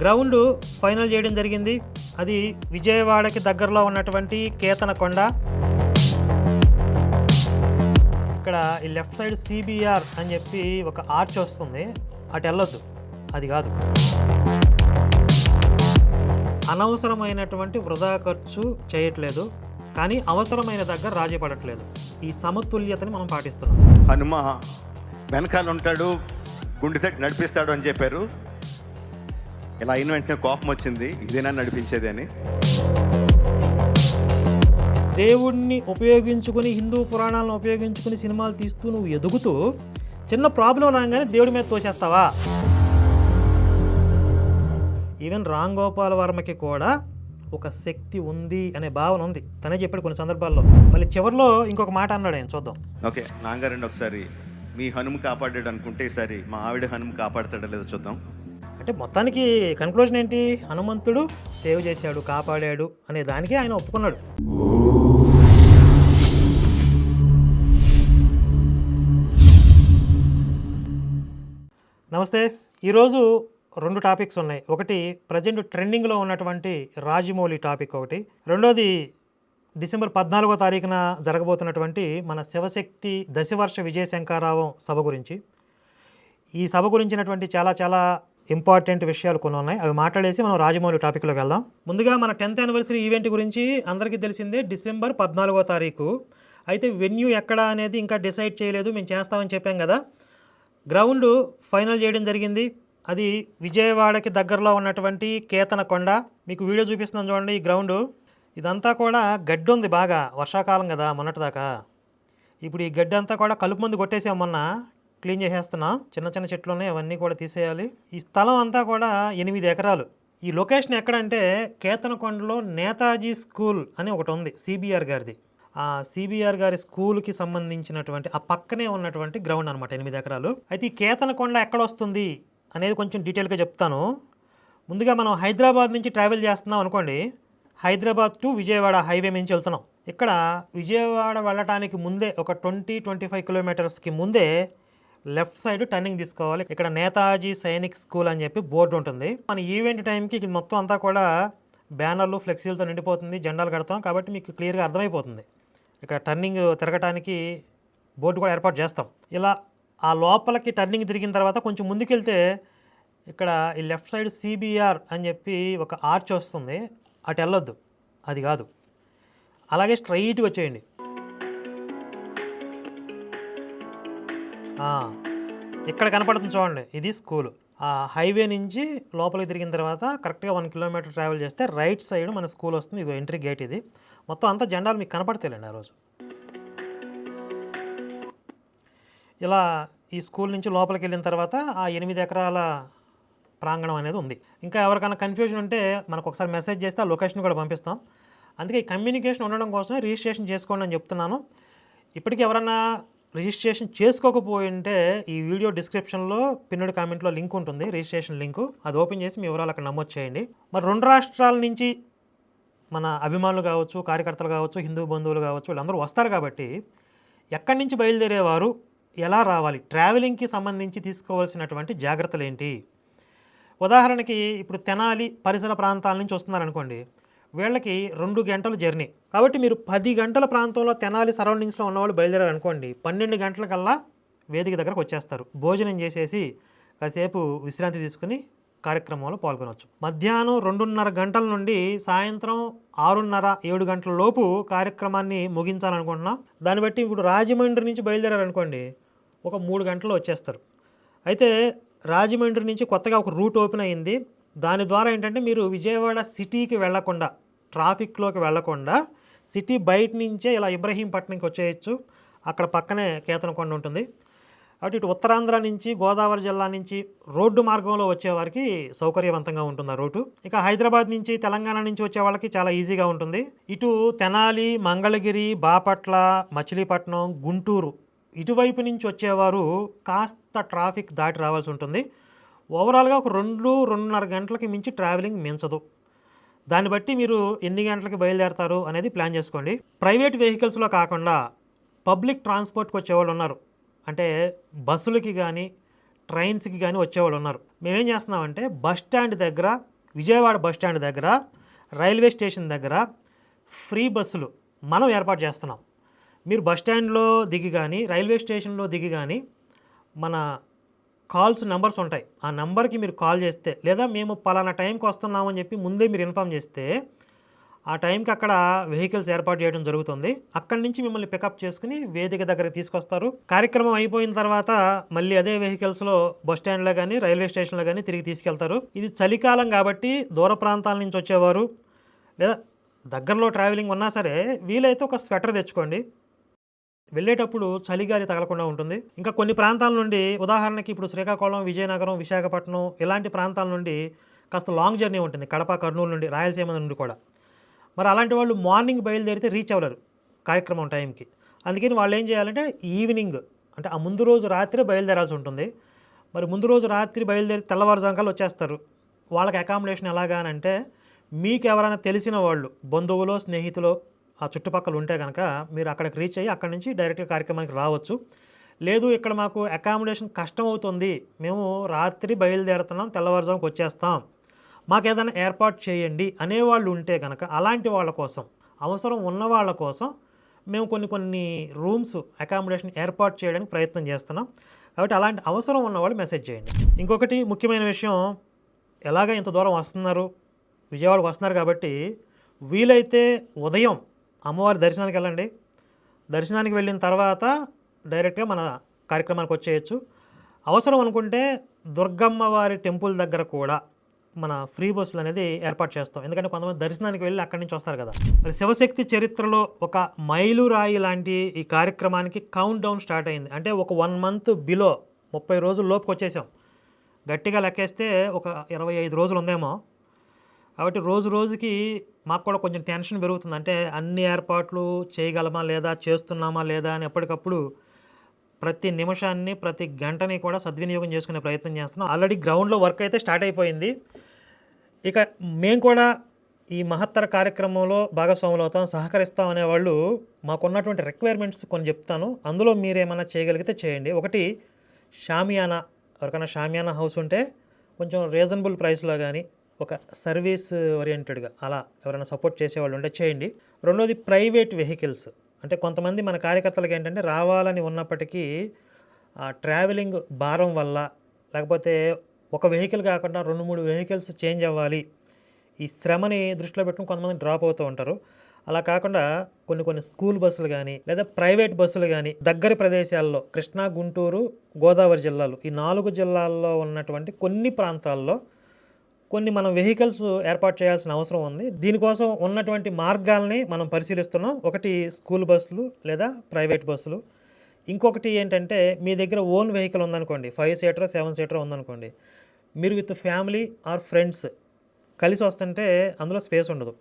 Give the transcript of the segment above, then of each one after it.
Ground final చేయడం జరిగింది. అది విజయవాడకి దగ్గరలో ఉన్నటువంటి కేతనకొండ ఇక్కడ ఈ లెఫ్ట్ సైడ్ సిబిఆర్ అని చెప్పి ఒక ఆర్చ్ వస్తుంది. అటు వెళ్ళొద్దు. అది కాదు. అనవసరమైనటువంటి వృధా ఖర్చు చేయట్లేదు. కానీ అవసరమైన దగ్గర రాజీ పడట్లేదు. ఈ సమతుల్యతని మనం పాటిస్తున్నాం. హనుమ వెనకాల ఉంటాడు గుండె తట్టి నడిపిస్తాడు అని చెప్పారు. ఇలా అయిన వెంటనే కోపం వచ్చింది. ఇదేనా నడిపించేది అని. దేవుణ్ణి ఉపయోగించుకుని హిందూ పురాణాలను ఉపయోగించుకుని సినిమాలు తీస్తూ నువ్వు ఎదుగుతూ చిన్న ప్రాబ్లం రాగానే దేవుడి మీద తోసేస్తావా? ఈవెన్ రామ్ గోపాల్ వర్మకి కూడా ఒక శక్తి ఉంది అనే భావన ఉంది. తనే చెప్పాడు కొన్ని సందర్భాల్లో. మళ్ళీ చివరిలో ఇంకొక మాట అన్నాడు ఆయన. చూద్దాం. ఓకే నాగారండి ఒకసారి మీ హనుమ కాపాడాడు అనుకుంటే ఈసారి మా ఆవిడ హనుమ కాపాడతాడో లేదో చూద్దాం. అంటే మొత్తానికి కన్క్లూజన్ ఏంటి? హనుమంతుడు సేవ్ చేశాడు కాపాడాడు అనే దానికి ఆయన ఒప్పుకున్నాడు. నమస్తే. ఈరోజు రెండు టాపిక్స్ ఉన్నాయి. ఒకటి ప్రజెంట్ ట్రెండింగ్లో ఉన్నటువంటి రాజమౌళి టాపిక్ ఒకటి. రెండోది డిసెంబర్ పద్నాలుగో తారీఖున జరగబోతున్నటువంటి మన శివశక్తి దశవర్ష విజయశంకారావం సభ గురించి. ఈ సభ గురించినటువంటి చాలా చాలా ఇంపార్టెంట్ విషయాలు కొన్ని ఉన్నాయి. అవి మాట్లాడేసి మనం రాజమౌళి టాపిక్లోకి వెళ్దాం. ముందుగా మన టెన్త్ యానివర్సరీ ఈవెంట్ గురించి అందరికీ తెలిసిందే డిసెంబర్ పద్నాలుగో తారీఖు. అయితే వెన్యూ ఎక్కడ అనేది ఇంకా డిసైడ్ చేయలేదు. మేము చేస్తామని చెప్పాం కదా. గ్రౌండ్ ఫైనల్ చేయడం జరిగింది. అది విజయవాడకి దగ్గరలో ఉన్నటువంటి కేతనకొండ మీకు వీడియో చూపిస్తున్నాం చూడండి ఈ గ్రౌండ్. ఇదంతా కూడా గడ్డి ఉంది బాగా. వర్షాకాలం కదా మొన్నటిదాకా. ఇప్పుడు ఈ గడ్డి అంతా కూడా కలుపు మందు కొట్టేసాం మొన్న. క్లీన్ చేసేస్తున్నా. చిన్న చిన్న చెట్లు ఉన్నాయి అవన్నీ కూడా తీసేయాలి. ఈ స్థలం అంతా కూడా ఎనిమిది ఎకరాలు. ఈ లొకేషన్ ఎక్కడంటే కేతనకొండలో నేతాజీ స్కూల్ అని ఒకటి ఉంది సిబిఆర్ గారిది. ఆ సిబిఆర్ గారి స్కూల్కి సంబంధించినటువంటి ఆ పక్కనే ఉన్నటువంటి గ్రౌండ్ అనమాట ఎనిమిది ఎకరాలు. అయితే ఈ కేతనకొండ ఎక్కడ వస్తుంది అనేది కొంచెం డీటెయిల్గా చెప్తాను. ముందుగా మనం హైదరాబాద్ నుంచి ట్రావెల్ చేస్తున్నాం అనుకోండి. హైదరాబాద్ టు విజయవాడ హైవే నుంచి వెళ్తున్నాం. ఇక్కడ విజయవాడ వెళ్ళటానికి ముందే ఒక ట్వంటీ ట్వంటీ ఫైవ్ కిలోమీటర్స్కి ముందే లెఫ్ట్ సైడ్ టర్నింగ్ తీసుకోవాలి. ఇక్కడ నేతాజీ సైనిక్ స్కూల్ అని చెప్పి బోర్డు ఉంటుంది. మన ఈవెంట్ టైంకి ఇక్కడ మొత్తం అంతా కూడా బ్యానర్లు ఫ్లెక్సీలతో నిండిపోతుంది. జెండాలు కడతాం కాబట్టి మీకు క్లియర్గా అర్థమైపోతుంది. ఇక్కడ టర్నింగ్ తిరగటానికి బోర్డు కూడా ఏర్పాటు చేస్తాం. ఇలా ఆ లోపలికి టర్నింగ్ తిరిగిన తర్వాత కొంచెం ముందుకెళ్తే ఇక్కడ ఈ లెఫ్ట్ సైడ్ సిబిఆర్ అని చెప్పి ఒక ఆర్చ్ వస్తుంది. అటు వెళ్ళొద్దు. అది కాదు. అలాగే స్ట్రైట్గా వచ్చేయండి. ఇక్కడ కనపడుతుంది చూడండి. ఇది స్కూల్. ఆ హైవే నుంచి లోపలికి తిరిగిన తర్వాత కరెక్ట్గా వన్ కిలోమీటర్ ట్రావెల్ చేస్తే రైట్ సైడ్ మన స్కూల్ వస్తుంది. ఇది ఎంట్రీ గేట్ ఇది. మొత్తం అంతా జెండాలు మీకు కనపడతలేండి ఆ రోజు. ఇలా ఈ స్కూల్ నుంచి లోపలికి వెళ్ళిన తర్వాత ఆ ఎనిమిది ఎకరాల ప్రాంగణం అనేది ఉంది. ఇంకా ఎవరికైనా కన్ఫ్యూజన్ ఉంటే మనకు ఒకసారి మెసేజ్ చేస్తే ఆ లొకేషన్ కూడా పంపిస్తాం. అందుకే ఈ కమ్యూనికేషన్ ఉండడం కోసం రిజిస్ట్రేషన్ చేసుకోండి అని చెప్తున్నాను. ఇప్పటికీ ఎవరైనా రిజిస్ట్రేషన్ చేసుకోకపోయింటే ఈ వీడియో డిస్క్రిప్షన్లో పిన్నడి కామెంట్లో లింక్ ఉంటుంది రిజిస్ట్రేషన్ లింకు. అది ఓపెన్ చేసి మీ వివరాలు అక్కడ నమోదు చేయండి. మరి రెండు రాష్ట్రాల నుంచి మన అభిమానులు కావచ్చు కార్యకర్తలు కావచ్చు హిందూ బంధువులు కావచ్చు వీళ్ళందరూ వస్తారు కాబట్టి ఎక్కడి నుంచి బయలుదేరేవారు ఎలా రావాలి ట్రావెలింగ్కి సంబంధించి తీసుకోవాల్సినటువంటి జాగ్రత్తలు ఏంటి? ఉదాహరణకి ఇప్పుడు తెనాలి పరిసర ప్రాంతాల నుంచి వస్తున్నారనుకోండి. వీళ్ళకి రెండు గంటల జర్నీ. కాబట్టి మీరు పది గంటల ప్రాంతంలో తెనాలి సరౌండింగ్స్లో ఉన్నవాళ్ళు బయలుదేరారు అనుకోండి పన్నెండు గంటలకల్లా వేదిక దగ్గరకు వచ్చేస్తారు. భోజనం చేసేసి కాసేపు విశ్రాంతి తీసుకుని కార్యక్రమంలో పాల్గొనవచ్చు మధ్యాహ్నం రెండున్నర గంటల నుండి సాయంత్రం ఆరున్నర ఏడు గంటల లోపు కార్యక్రమాన్ని ముగించాలనుకుంటున్నాం. దాన్ని బట్టి ఇప్పుడు రాజమండ్రి నుంచి బయలుదేరారనుకోండి ఒక మూడు గంటల్లో వచ్చేస్తారు. అయితే రాజమండ్రి నుంచి కొత్తగా ఒక రూట్ ఓపెన్ అయ్యింది దాని ద్వారా ఏంటంటే మీరు విజయవాడ సిటీకి వెళ్ళకుండా ట్రాఫిక్లోకి వెళ్ళకుండా సిటీ బయట నుంచే ఇలా ఇబ్రహీంపట్నంకి వచ్చేయచ్చు. అక్కడ పక్కనే కేతనకొండ ఉంటుంది. అటు ఇటు ఉత్తరాంధ్ర నుంచి గోదావరి జిల్లా నుంచి రోడ్డు మార్గంలో వచ్చే వారికి సౌకర్యవంతంగా ఉంటుంది ఆ రూటు. ఇక హైదరాబాద్ నుంచి తెలంగాణ నుంచి వచ్చే వాళ్ళకి చాలా ఈజీగా ఉంటుంది. ఇటు తెనాలి మంగళగిరి బాపట్ల మచిలీపట్నం గుంటూరు ఇటువైపు నుంచి వచ్చేవారు కాస్త ట్రాఫిక్ దాటి రావాల్సి ఉంటుంది. ఓవరాల్గా ఒక రెండు రెండున్నర గంటలకి మించి ట్రావెలింగ్ మించదు. దాన్ని బట్టి మీరు ఎన్ని గంటలకి బయలుదేరతారు అనేది ప్లాన్ చేసుకోండి. ప్రైవేట్ వెహికల్స్లో కాకుండా పబ్లిక్ ట్రాన్స్పోర్ట్కి వచ్చేవాళ్ళు ఉన్నారు. అంటే బస్సులకి కానీ ట్రైన్స్కి కానీ వచ్చేవాళ్ళు ఉన్నారు. మేమేం చేస్తున్నామంటే బస్ స్టాండ్ దగ్గర విజయవాడ బస్ స్టాండ్ దగ్గర రైల్వే స్టేషన్ దగ్గర ఫ్రీ బస్సులు మనం ఏర్పాటు చేస్తున్నాం. మీరు బస్ స్టాండ్లో దిగి కానీ రైల్వే స్టేషన్లో దిగి కానీ మన కాల్స్ నెంబర్స్ ఉంటాయి. ఆ నెంబర్కి మీరు కాల్ చేస్తే లేదా మేము పలానా టైంకి వస్తున్నామని చెప్పి ముందే మీరు ఇన్ఫామ్ చేస్తే ఆ టైంకి అక్కడ వెహికల్స్ ఏర్పాటు చేయడం జరుగుతుంది. అక్కడి నుంచి మిమ్మల్ని పికప్ చేసుకుని వేదిక దగ్గరికి తీసుకొస్తారు. కార్యక్రమం అయిపోయిన తర్వాత మళ్ళీ అదే వెహికల్స్లో బస్ స్టాండ్లో కానీ రైల్వే స్టేషన్లో కానీ తిరిగి తీసుకెళ్తారు. ఇది చలికాలం కాబట్టి దూర ప్రాంతాల నుంచి వచ్చేవారు. లేదా దగ్గరలో ట్రావెలింగ్ ఉన్నా సరే వీలైతే ఒక స్వెటర్ తెచ్చుకోండి. వెళ్ళేటప్పుడు చలిగాలి తగలకుండా ఉంటుంది. ఇంకా కొన్ని ప్రాంతాల నుండి ఉదాహరణకి ఇప్పుడు శ్రీకాకుళం విజయనగరం విశాఖపట్నం ఇలాంటి ప్రాంతాల నుండి కాస్త లాంగ్ జర్నీ ఉంటుంది. కడప కర్నూలు నుండి రాయలసీమ నుండి కూడా. మరి అలాంటి వాళ్ళు మార్నింగ్ బయలుదేరితే రీచ్ అవ్వలేరు కార్యక్రమం టైంకి. అందుకని వాళ్ళు ఏం చేయాలంటే ఈవినింగ్ అంటే ఆ ముందు రోజు రాత్రి బయలుదేరాల్సి ఉంటుంది. మరి ముందు రోజు రాత్రి బయలుదేరి తెల్లవారుజాంకాలు వచ్చేస్తారు. వాళ్ళకి అకామిడేషన్ ఎలాగా అని అంటే మీకు ఎవరైనా తెలిసిన వాళ్ళు బంధువులో స్నేహితులు ఆ చుట్టుపక్కల ఉంటే కనుక మీరు అక్కడికి రీచ్ అయ్యి అక్కడి నుంచి డైరెక్ట్గా కార్యక్రమానికి రావచ్చు. లేదు ఇక్కడ మాకు అకామిడేషన్ కష్టం అవుతుంది. మేము రాత్రి బయలుదేరుతున్నాం తెల్లవారుజాముకి వచ్చేస్తాం. మాకు ఏదైనా ఏర్పాటు చేయండి అనేవాళ్ళు ఉంటే కనుక అలాంటి వాళ్ళ కోసం అవసరం ఉన్న వాళ్ళ కోసం మేము కొన్ని కొన్ని రూమ్స్ అకామిడేషన్ ఏర్పాటు చేయడానికి ప్రయత్నం చేస్తున్నాం. కాబట్టి అలాంటి అవసరం ఉన్నవాళ్ళు మెసేజ్ చేయండి. ఇంకొకటి ముఖ్యమైన విషయం ఎలాగ ఇంత దూరం వస్తున్నారు? విజయవాడకు వస్తున్నారు కాబట్టి వీలైతే ఉదయం అమ్మవారి దర్శనానికి వెళ్ళండి. దర్శనానికి వెళ్ళిన తర్వాత డైరెక్ట్గా మన కార్యక్రమానికి వచ్చేయచ్చు. అవసరం అనుకుంటే దుర్గమ్మ వారి టెంపుల్ దగ్గర కూడా మన ఫ్రీ బస్సులు అనేది ఏర్పాటు చేస్తాం. ఎందుకంటే కొంతమంది దర్శనానికి వెళ్ళి అక్కడి నుంచి వస్తారు కదా. మరి శివశక్తి చరిత్రలో ఒక మైలురాయి లాంటి ఈ కార్యక్రమానికి కౌంట్ డౌన్ స్టార్ట్ అయింది. అంటే ఒక వన్ మంత్ బిలో ముప్పై రోజుల లోపుకి వచ్చేసాం. గట్టిగా లెక్కేస్తే ఒక ఇరవై ఐదు రోజులు ఉందేమో. కాబట్టి రోజు రోజుకి మాకు కూడా కొంచెం టెన్షన్ పెరుగుతుంది. అంటే అన్ని ఏర్పాట్లు చేయగలమా లేదా చేస్తున్నామా లేదా అని ఎప్పటికప్పుడు ప్రతి నిమిషాన్ని ప్రతి గంటని కూడా సద్వినియోగం చేసుకునే ప్రయత్నం చేస్తున్నాం. ఆల్రెడీ గ్రౌండ్లో వర్క్ అయితే స్టార్ట్ అయిపోయింది. ఇక మేము కూడా ఈ మహత్తర కార్యక్రమంలో భాగస్వాములు అవుతాం సహకరిస్తాం అనేవాళ్ళు మాకున్నటువంటి రిక్వైర్మెంట్స్ కొన్ని చెప్తాను. అందులో మీరు ఏమైనా చేయగలిగితే చేయండి. ఒకటి షామియానా ఎవరికైనా షామియానా హౌస్ ఉంటే కొంచెం రీజనబుల్ ప్రైస్లో కానీ ఒక సర్వీస్ ఓరియంటెడ్గా అలా ఎవరైనా సపోర్ట్ చేసేవాళ్ళు ఉంటే చేయండి. రెండోది ప్రైవేట్ వెహికల్స్. అంటే కొంతమంది మన కార్యకర్తలకు ఏంటంటే రావాలని ఉన్నప్పటికీ ఆ ట్రావెలింగ్ భారం వల్ల లేకపోతే ఒక వెహికల్ కాకుండా రెండు మూడు వెహికల్స్ చేంజ్ అవ్వాలి. ఈ శ్రమని దృష్టిలో పెట్టుకుని కొంతమంది డ్రాప్ అవుతూ ఉంటారు. అలా కాకుండా కొన్ని కొన్ని స్కూల్ బస్సులు కానీ లేదా ప్రైవేట్ బస్సులు కానీ దగ్గర ప్రదేశాల్లో కృష్ణా గుంటూరు గోదావరి జిల్లాలు ఈ నాలుగు జిల్లాల్లో ఉన్నటువంటి కొన్ని ప్రాంతాల్లో కొన్ని మనం వెహికల్స్ ఏర్పాటు చేయాల్సిన అవసరం ఉంది. దీనికోసం ఉన్నటువంటి మార్గాల్ని మనం పరిశీలిస్తున్నాం. ఒకటి స్కూల్ బస్సులు లేదా ప్రైవేట్ బస్సులు. ఇంకొకటి ఏంటంటే మీ దగ్గర ఓన్ వెహికల్ ఉందనుకోండి. ఫైవ్ సీటర్ సెవెన్ సీటర్ ఉందనుకోండి. మీరు విత్ ఫ్యామిలీ ఆర్ ఫ్రెండ్స్ కలిసి వస్తుంటే అందులో స్పేస్ ఉండదు.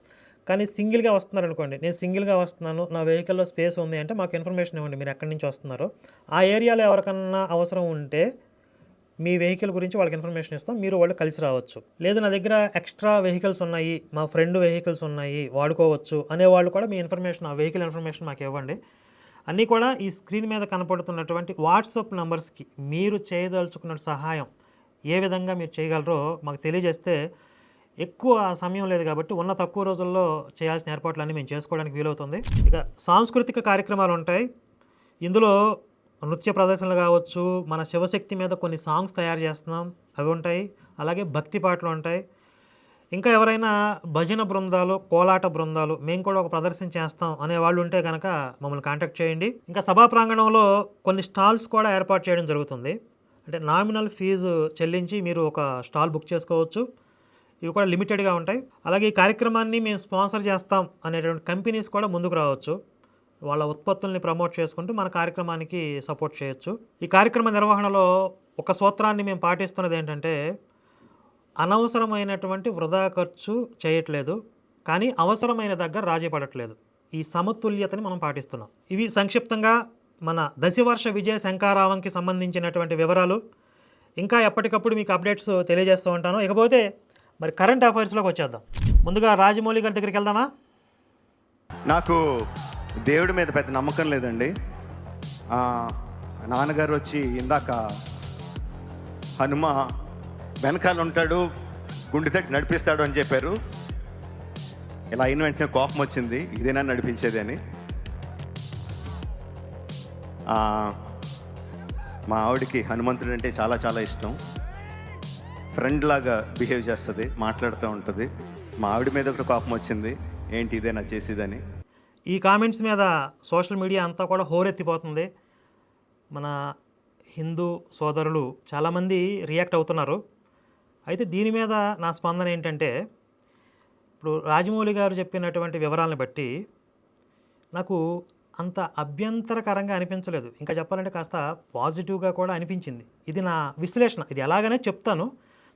కానీ సింగిల్గా వస్తున్నారు అనుకోండి నేను సింగిల్గా వస్తున్నాను నా వెహికల్లో స్పేస్ ఉంది అంటే మాకు ఇన్ఫర్మేషన్ ఇవ్వండి. మీరు ఎక్కడి నుంచి వస్తున్నారో. ఆ ఏరియాలో ఎవరికన్నా అవసరం ఉంటే మీ వెహికల్ గురించి వాళ్ళకి ఇన్ఫర్మేషన్ ఇస్తాం. మీరు వాళ్ళు కలిసి రావచ్చు. లేదు నా దగ్గర ఎక్స్ట్రా వెహికల్స్ ఉన్నాయి మా ఫ్రెండ్ వెహికల్స్ ఉన్నాయి వాడుకోవచ్చు అనే వాళ్ళు కూడా మీ ఇన్ఫర్మేషన్ ఆ వెహికల్ ఇన్ఫర్మేషన్ మాకు ఇవ్వండి. అన్నీ కూడా ఈ స్క్రీన్ మీద కనపడుతున్నటువంటి వాట్సాప్ నంబర్స్కి మీరు చేయదలుచుకున్న సహాయం ఏ విధంగా మీరు చేయగలరో మాకు తెలియజేస్తే ఎక్కువ సమయం లేదు కాబట్టి ఉన్న తక్కువ రోజుల్లో చేయాల్సిన ఏర్పాట్లన్నీ మేము చేసుకోవడానికి వీలవుతుంది. ఇక సాంస్కృతిక కార్యక్రమాలు ఉంటాయి. ఇందులో నృత్య ప్రదర్శనలు కావచ్చు మన శివశక్తి మీద కొన్ని సాంగ్స్ తయారు చేస్తున్నాం. అవి ఉంటాయి. అలాగే భక్తి పాటలు ఉంటాయి. ఇంకా ఎవరైనా భజన బృందాలు కోలాట బృందాలు మేము కూడా ఒక ప్రదర్శన చేస్తాం అనే వాళ్ళు ఉంటే కనుక మమ్మల్ని కాంటాక్ట్ చేయండి. ఇంకా సభా ప్రాంగణంలో కొన్ని స్టాల్స్ కూడా ఏర్పాటు చేయడం జరుగుతుంది. అంటే నామినల్ ఫీజు చెల్లించి మీరు ఒక స్టాల్ బుక్ చేసుకోవచ్చు. ఇవి కూడా లిమిటెడ్గా ఉంటాయి. అలాగే ఈ కార్యక్రమాన్ని మేము స్పాన్సర్ చేస్తాం అనేటువంటి కంపెనీస్ కూడా ముందుకు రావచ్చు. వాళ్ళ ఉత్పత్తుల్ని ప్రమోట్ చేసుకుంటూ మన కార్యక్రమానికి సపోర్ట్ చేయొచ్చు. ఈ కార్యక్రమ నిర్వహణలో ఒక సూత్రాన్ని మేము పాటిస్తున్నది ఏంటంటే అనవసరమైనటువంటి వృధా ఖర్చు చేయట్లేదు కానీ అవసరమైన దగ్గర రాజీ పడట్లేదు. ఈ సమతుల్యతని మనం పాటిస్తున్నాం. ఇవి సంక్షిప్తంగా మన దశవర్ష విజయ శంకారావంకి సంబంధించినటువంటి వివరాలు. ఇంకా ఎప్పటికప్పుడు మీకు అప్డేట్స్ తెలియజేస్తూ ఉంటాను. ఇకపోతే మరి కరెంట్ అఫైర్స్లోకి వచ్చేద్దాం. ముందుగా రాజమౌళి గారి దగ్గరికి వెళ్దామా? నాకు దేవుడి మీద పెద్ద నమ్మకం లేదండి. నాన్నగారు వచ్చి ఇందాక హనుమ వెనకాల ఉంటాడు గుండె తట్టి నడిపిస్తాడు అని చెప్పారు. ఇలా అయిన వెంటనే కోపం వచ్చింది ఇదేనా నడిపించేది అని. మా ఆవిడకి హనుమంతుడు అంటే చాలా చాలా ఇష్టం. ఫ్రెండ్ లాగా బిహేవ్ చేస్తుంది మాట్లాడుతూ ఉంటుంది. మా ఆవిడ మీద ఒక కోపం వచ్చింది ఏంటి ఇదేనా చేసేదని. ఈ కామెంట్స్ మీద సోషల్ మీడియా అంతా కూడా హోరెత్తిపోతుంది. మన హిందూ సోదరులు చాలామంది రియాక్ట్ అవుతున్నారు. అయితే దీని మీద నా స్పందన ఏంటంటే ఇప్పుడు రాజమౌళి గారు చెప్పినటువంటి వివరాలను బట్టి నాకు అంత అభ్యంతరకరంగా అనిపించలేదు. ఇంకా చెప్పాలంటే కాస్త పాజిటివ్గా కూడా అనిపించింది. ఇది నా విశ్లేషణ. ఇది ఎలాగనే చెప్తాను.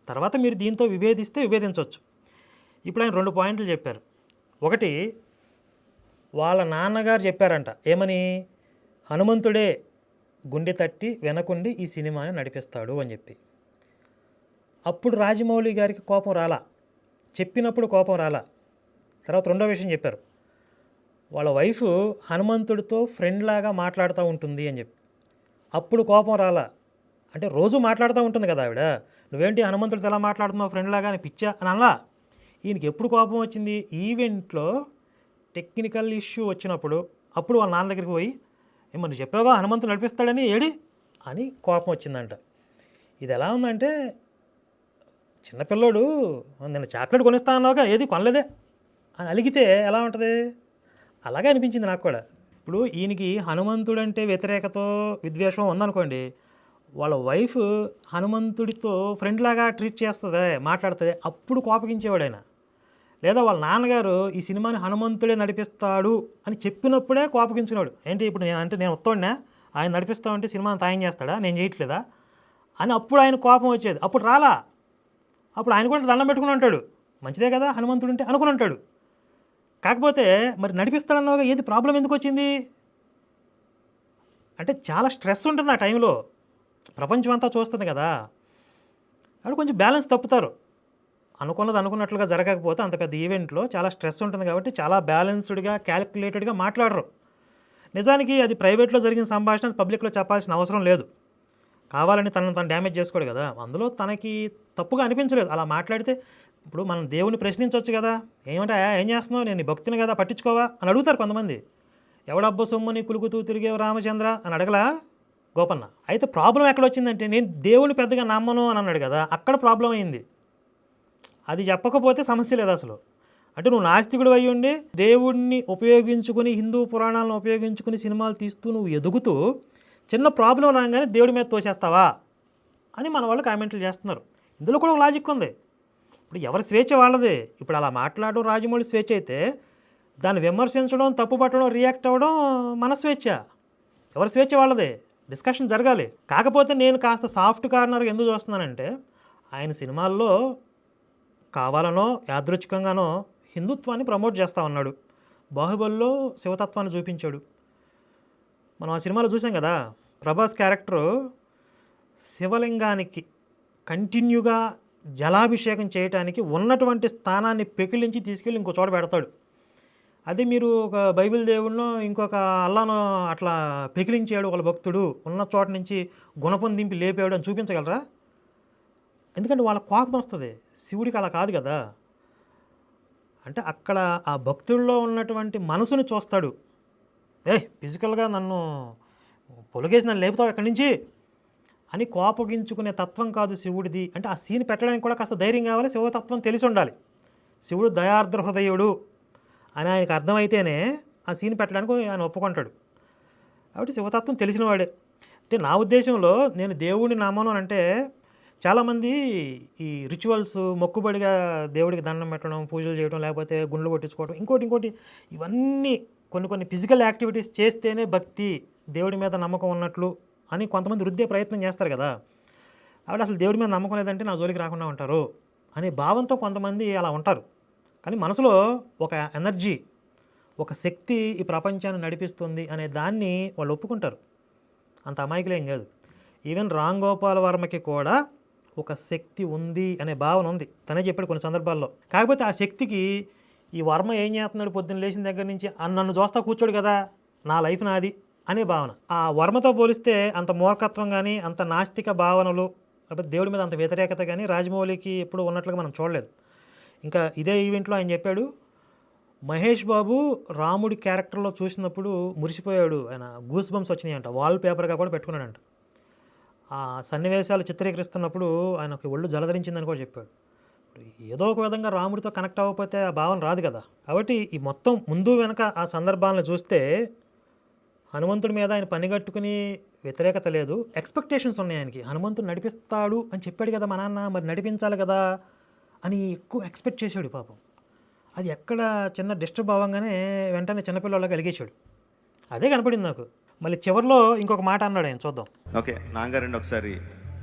తర్వాత మీరు దీంతో విభేదిస్తే విభేదించవచ్చు. ఇప్పుడు ఆయన రెండు పాయింట్లు చెప్పారు. ఒకటి వాళ్ళ నాన్నగారు చెప్పారంట ఏమని? హనుమంతుడే గుండె తట్టి వెనకుండి ఈ సినిమాని నడిపిస్తాడు అని చెప్పి. అప్పుడు రాజమౌళి గారికి కోపం రాలా. చెప్పినప్పుడు కోపం రాలా. తర్వాత రెండో విషయం చెప్పారు. వాళ్ళ వైఫ్ హనుమంతుడితో ఫ్రెండ్ లాగా మాట్లాడుతూ ఉంటుంది అని చెప్పి. అప్పుడు కోపం రాలా. అంటే రోజు మాట్లాడుతూ ఉంటుంది కదా ఆవిడ. నువ్వేంటి హనుమంతుడితో ఎలా మాట్లాడుతున్నావు ఫ్రెండ్ లాగా అని పిచ్చా అని అలా ఈయనకి ఎప్పుడు కోపం వచ్చింది? ఈవెంట్లో టెక్నికల్ ఇష్యూ వచ్చినప్పుడు అప్పుడు వాళ్ళ నాన్న దగ్గరికి పోయి ఏమన్నా చెప్పావుగా హనుమంతుడు నడిపిస్తాడని ఏడి? అని కోపం వచ్చిందంట. ఇది ఎలా ఉందంటే చిన్నపిల్లోడు నేను చాక్లెట్ కొనిస్తా అన్నావుగా ఏది కొనలేదే? అని అలిగితే ఎలా ఉంటుంది? అలాగే అనిపించింది నాకు కూడా. ఇప్పుడు ఈయనకి హనుమంతుడు అంటే వ్యతిరేకతో విద్వేషం ఉందనుకోండి వాళ్ళ వైఫ్ హనుమంతుడితో ఫ్రెండ్ లాగా ట్రీట్ చేస్తుంది మాట్లాడుతుంది అప్పుడు కోపగించేవాడు ఆయన. లేదా వాళ్ళ నాన్నగారు ఈ సినిమాని హనుమంతుడే నడిపిస్తాడు అని చెప్పినప్పుడే కోపగించుకున్నాడు. ఏంటి ఇప్పుడు నేను అంటే నేను వస్తాడినా ఆయన నడిపిస్తా ఉంటే సినిమాని తాయం చేస్తాడా? నేను చేయట్లేదా? అని అప్పుడు ఆయన కోపం వచ్చేది. అప్పుడు రాలా. అప్పుడు ఆయన కూడా దండం పెట్టుకుని ఉంటాడు. మంచిదే కదా హనుమంతుడు అంటే అనుకుని ఉంటాడు. కాకపోతే మరి నడిపిస్తాడన్నావుగా ఏది ప్రాబ్లం ఎందుకు వచ్చింది? అంటే చాలా స్ట్రెస్ ఉంటుంది ఆ టైంలో. ప్రపంచం అంతా చూస్తుంది కదా. అక్కడ కొంచెం బ్యాలెన్స్ తప్పుతారు. అనుకున్నది అనుకున్నట్లుగా జరగకపోతే అంత పెద్ద ఈవెంట్లో చాలా స్ట్రెస్ ఉంటుంది కాబట్టి చాలా బ్యాలెన్స్డ్గా క్యాలిక్యులేటెడ్గా మాట్లాడరు. నిజానికి అది ప్రైవేట్లో జరిగిన సంభాషణ పబ్లిక్లో చెప్పాల్సిన అవసరం లేదు. కావాలని తనను తను డ్యామేజ్ చేసుకోడు కదా. అందులో తనకి తప్పుగా అనిపించలేదు. అలా మాట్లాడితే ఇప్పుడు మనం దేవుని ప్రశ్నించవచ్చు కదా. ఏమంటే ఏం చేస్తున్నావు? నేను భక్తిని కదా పట్టించుకోవా? అని అడుగుతారు కొంతమంది. ఎవడబ్బ సొమ్ముని కులుకుతూ తిరిగేవు రామచంద్ర? అని అడగలా గోపన్న. అయితే ప్రాబ్లం ఎక్కడ వచ్చిందంటే నేను దేవుని పెద్దగా నమ్మను అని అన్నాడు కదా. అక్కడ ప్రాబ్లం అయింది. అది చెప్పకపోతే సమస్య లేదు అసలు. అంటే నువ్వు నాస్తికుడు అయి ఉండి దేవుడిని ఉపయోగించుకుని హిందూ పురాణాలను ఉపయోగించుకుని సినిమాలు తీస్తూ నువ్వు ఎదుగుతూ చిన్న ప్రాబ్లం రాగానే దేవుడి మీద తోసేస్తావా అని మన వాళ్ళు కామెంట్లు చేస్తున్నారు. ఇందులో కూడా ఒక లాజిక్ ఉంది. ఇప్పుడు ఎవరి స్వేచ్ఛ వాళ్ళదే? ఇప్పుడు అలా మాట్లాడడం రాజమౌళి స్వేచ్ఛ అయితే దాన్ని విమర్శించడం తప్పుపట్టడం రియాక్ట్ అవ్వడం మన స్వేచ్ఛ. ఎవరి స్వేచ్ఛ వాళ్ళదే? డిస్కషన్ జరగాలి. కాకపోతే నేను కాస్త సాఫ్ట్ కార్నర్ ఎందుకు చూస్తున్నానంటే ఆయన సినిమాల్లో కావాలనో యాదృచ్ఛికంగానో హిందుత్వాన్ని ప్రమోట్ చేస్తా ఉన్నాడు. బాహుబలిలో శివతత్వాన్ని చూపించాడు. మనం ఆ సినిమాలో చూసాం కదా ప్రభాస్ క్యారెక్టరు శివలింగానికి కంటిన్యూగా జలాభిషేకం చేయటానికి ఉన్నటువంటి స్థానాన్ని పెకిలించి తీసుకెళ్ళి ఇంకో చోట పెడతాడు. అదే మీరు ఒక బైబిల్ దేవుడినో ఇంకొక అల్లాను అట్లా పెకిలించాడు ఒక భక్తుడు ఉన్న చోట నుంచి గుణపం దింపి లేపాడు అని చూపించగలరా? ఎందుకంటే వాళ్ళ కోపం వస్తుంది. శివుడికి అలా కాదు కదా. అంటే అక్కడ ఆ భక్తుల్లో ఉన్నటువంటి మనసుని చూస్తాడు. ఏ ఫిజికల్గా నన్ను పొలగేసి నన్ను లేపుతావు ఎక్కడి నుంచి? అని కోపగించుకునే తత్వం కాదు శివుడిది. అంటే ఆ సీన్ పెట్టడానికి కూడా కాస్త ధైర్యం కావాలి. శివతత్వం తెలిసి ఉండాలి. శివుడు దయార్ద్ర హృదయుడు అని ఆయనకు అర్థమైతేనే ఆ సీన్ పెట్టడానికి ఆయన ఒప్పుకుంటాడు. కాబట్టి శివతత్వం తెలిసినవాడే అంటే నా ఉద్దేశంలో నేను దేవుడిని నామను అంటే చాలామంది ఈ రిచువల్స్ మొక్కుబడిగా దేవుడికి దండం పెట్టడం పూజలు చేయడం లేకపోతే గుండ్లు కొట్టించుకోవడం ఇంకోటి ఇంకోటి ఇవన్నీ కొన్ని కొన్ని ఫిజికల్ యాక్టివిటీస్ చేస్తేనే భక్తి దేవుడి మీద నమ్మకం ఉన్నట్లు అని కొంతమంది వృద్ధే ప్రయత్నం చేస్తారు కదా. ఆవిడ అసలు దేవుడి మీద నమ్మకం లేదంటే నా జోలికి రాకుండా ఉంటారు అనే భావంతో కొంతమంది అలా ఉంటారు. కానీ మనసులో ఒక ఎనర్జీ ఒక శక్తి ఈ ప్రపంచాన్ని నడిపిస్తుంది అనే దాన్ని వాళ్ళు ఒప్పుకుంటారు. అంత అమాయకులేం కాదు. ఈవెన్ రామ్ గోపాల్ వర్మకి కూడా ఒక శక్తి ఉంది అనే భావన ఉంది. తనే చెప్పాడు కొన్ని సందర్భాల్లో. కాకపోతే ఆ శక్తికి ఈ వర్మ ఏం చేస్తున్నాడు పొద్దున్న లేచిన దగ్గర నుంచి? "ఆ, నన్ను చూస్తా కూర్చోడు కదా నా లైఫ్ నాది అనే భావన. ఆ వర్మతో పోలిస్తే అంత మూర్ఖత్వం కానీ అంత నాస్తిక భావనలు లేకపోతే దేవుడి మీద అంత వ్యతిరేకత కానీ రాజమౌళికి ఎప్పుడు ఉన్నట్లుగా మనం చూడలేదు. ఇంకా ఇదే ఈవెంట్లో ఆయన చెప్పాడు మహేష్ బాబు రాముడి క్యారెక్టర్లో చూసినప్పుడు మురిసిపోయాడు ఆయన. గూస్ బంప్స్ వచ్చినాయంట. వాల్ పేపర్గా కూడా పెట్టుకున్నాడంట. ఆ సన్నివేశాలు చిత్రీకరిస్తున్నప్పుడు ఆయనకి ఒళ్ళు జలధరించిందని కూడా చెప్పాడు. ఏదో ఒక విధంగా రాముడితో కనెక్ట్ అవ్వకపోతే ఆ భావన రాదు కదా. కాబట్టి ఈ మొత్తం ముందు వెనక ఆ సందర్భాలను చూస్తే హనుమంతుడి మీద ఆయన పనిగట్టుకుని వ్యతిరేకత లేదు. ఎక్స్పెక్టేషన్స్ ఉన్నాయి ఆయనకి. హనుమంతుడు నడిపిస్తాడు అని చెప్పాడు కదా మా నాన్న మరి నడిపించాలి కదా అని ఎక్కువ ఎక్స్పెక్ట్ చేశాడు పాపం. అది ఎక్కడ చిన్న డిస్టర్బ్ అవ్వగానే వెంటనే చిన్నపిల్లలకి కలిగేశాడు అదే కనపడింది నాకు. మళ్ళీ చివరిలో ఇంకొక మాట అన్నాడు ఆయన చూద్దాం. ఓకే నాగారండి ఒకసారి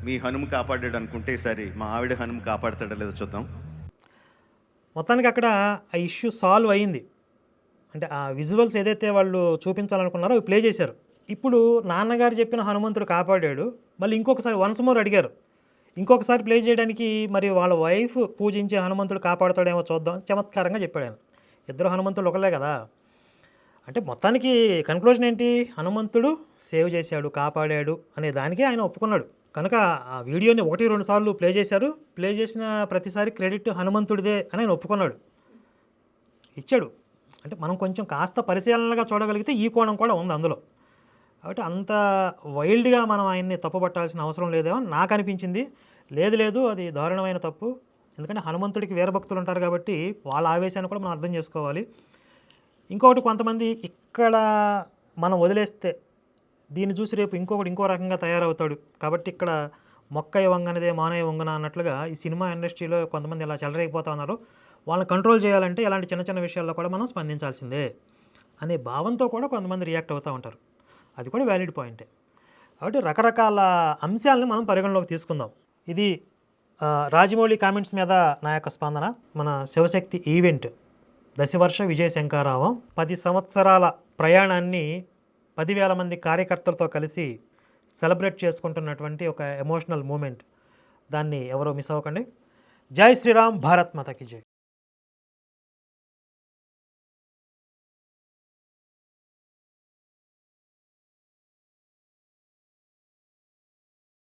మీ హనుమ కాపాడాడు అనుకుంటే ఈసారి మా ఆవిడ హనుమ కాపాడతాడో లేదో చూద్దాం. మొత్తానికి అక్కడ ఆ ఇష్యూ సాల్వ్ అయ్యింది అంటే ఆ విజువల్స్ ఏదైతే వాళ్ళు చూపించాలనుకున్నారో అవి ప్లే చేశారు. ఇప్పుడు నాన్నగారు చెప్పిన హనుమంతుడు కాపాడాడు మళ్ళీ ఇంకొకసారి వన్స్ మోర్ అడిగారు. ఇంకొకసారి ప్లే చేయడానికి మరి వాళ్ళ వైఫ్ పూజించే హనుమంతుడు కాపాడుతాడేమో చూద్దాం చమత్కారంగా చెప్పాడు ఆయన. ఇద్దరు హనుమంతుడు ఒకలే కదా. అంటే మొత్తానికి కన్క్లూజన్ ఏంటి? హనుమంతుడు సేవ్ చేశాడు కాపాడాడు అనే దానికే ఆయన ఒప్పుకున్నాడు. కనుక ఆ వీడియోని ఒకటి రెండు సార్లు ప్లే చేశారు. ప్లే చేసిన ప్రతిసారి క్రెడిట్ హనుమంతుడిదే అని ఆయన ఒప్పుకున్నాడు. ఇచ్చాడు. అంటే మనం కొంచెం కాస్త పరిశీలనగా చూడగలిగితే ఈ కోణం కూడా ఉంది అందులో. కాబట్టి అంత వైల్డ్గా మనం ఆయన్ని తప్పుపట్టాల్సిన అవసరం లేదేమో నాకు అనిపించింది. లేదు లేదు అది దారుణమైన తప్పు. ఎందుకంటే హనుమంతుడికి వీరభక్తులు ఉంటారు కాబట్టి వాళ్ళ ఆవేశాన్ని కూడా మనం అర్థం చేసుకోవాలి. ఇంకొకటి కొంతమంది ఇక్కడ మనం వదిలేస్తే దీన్ని చూసి రేపు ఇంకొకటి ఇంకో రకంగా తయారవుతాడు. కాబట్టి ఇక్కడ మొక్క వంగనదే మానవ వంగన అన్నట్లుగా ఈ సినిమా ఇండస్ట్రీలో కొంతమంది ఇలా చెలరేగిపోతా ఉన్నారు. వాళ్ళని కంట్రోల్ చేయాలంటే ఇలాంటి చిన్న చిన్న విషయాల్లో కూడా మనం స్పందించాల్సిందే అనే భావంతో కూడా కొంతమంది రియాక్ట్ అవుతూ ఉంటారు. అది కూడా వ్యాలిడ్ పాయింటే. కాబట్టి రకరకాల అంశాలను మనం పరిగణలోకి తీసుకుందాం. ఇది రాజమౌళి కామెంట్స్ మీద నా యొక్క స్పందన. మన శివశక్తి ఈవెంట్ దశవర్ష విజయ శంకారావం పది సంవత్సరాల ప్రయాణాన్ని పదివేల మంది కార్యకర్తలతో కలిసి సెలబ్రేట్ చేసుకుంటున్నటువంటి ఒక ఎమోషనల్ మూమెంట్. దాన్ని ఎవరో మిస్ అవ్వకండి. జై శ్రీరామ్ భారత్ మాతకి జై.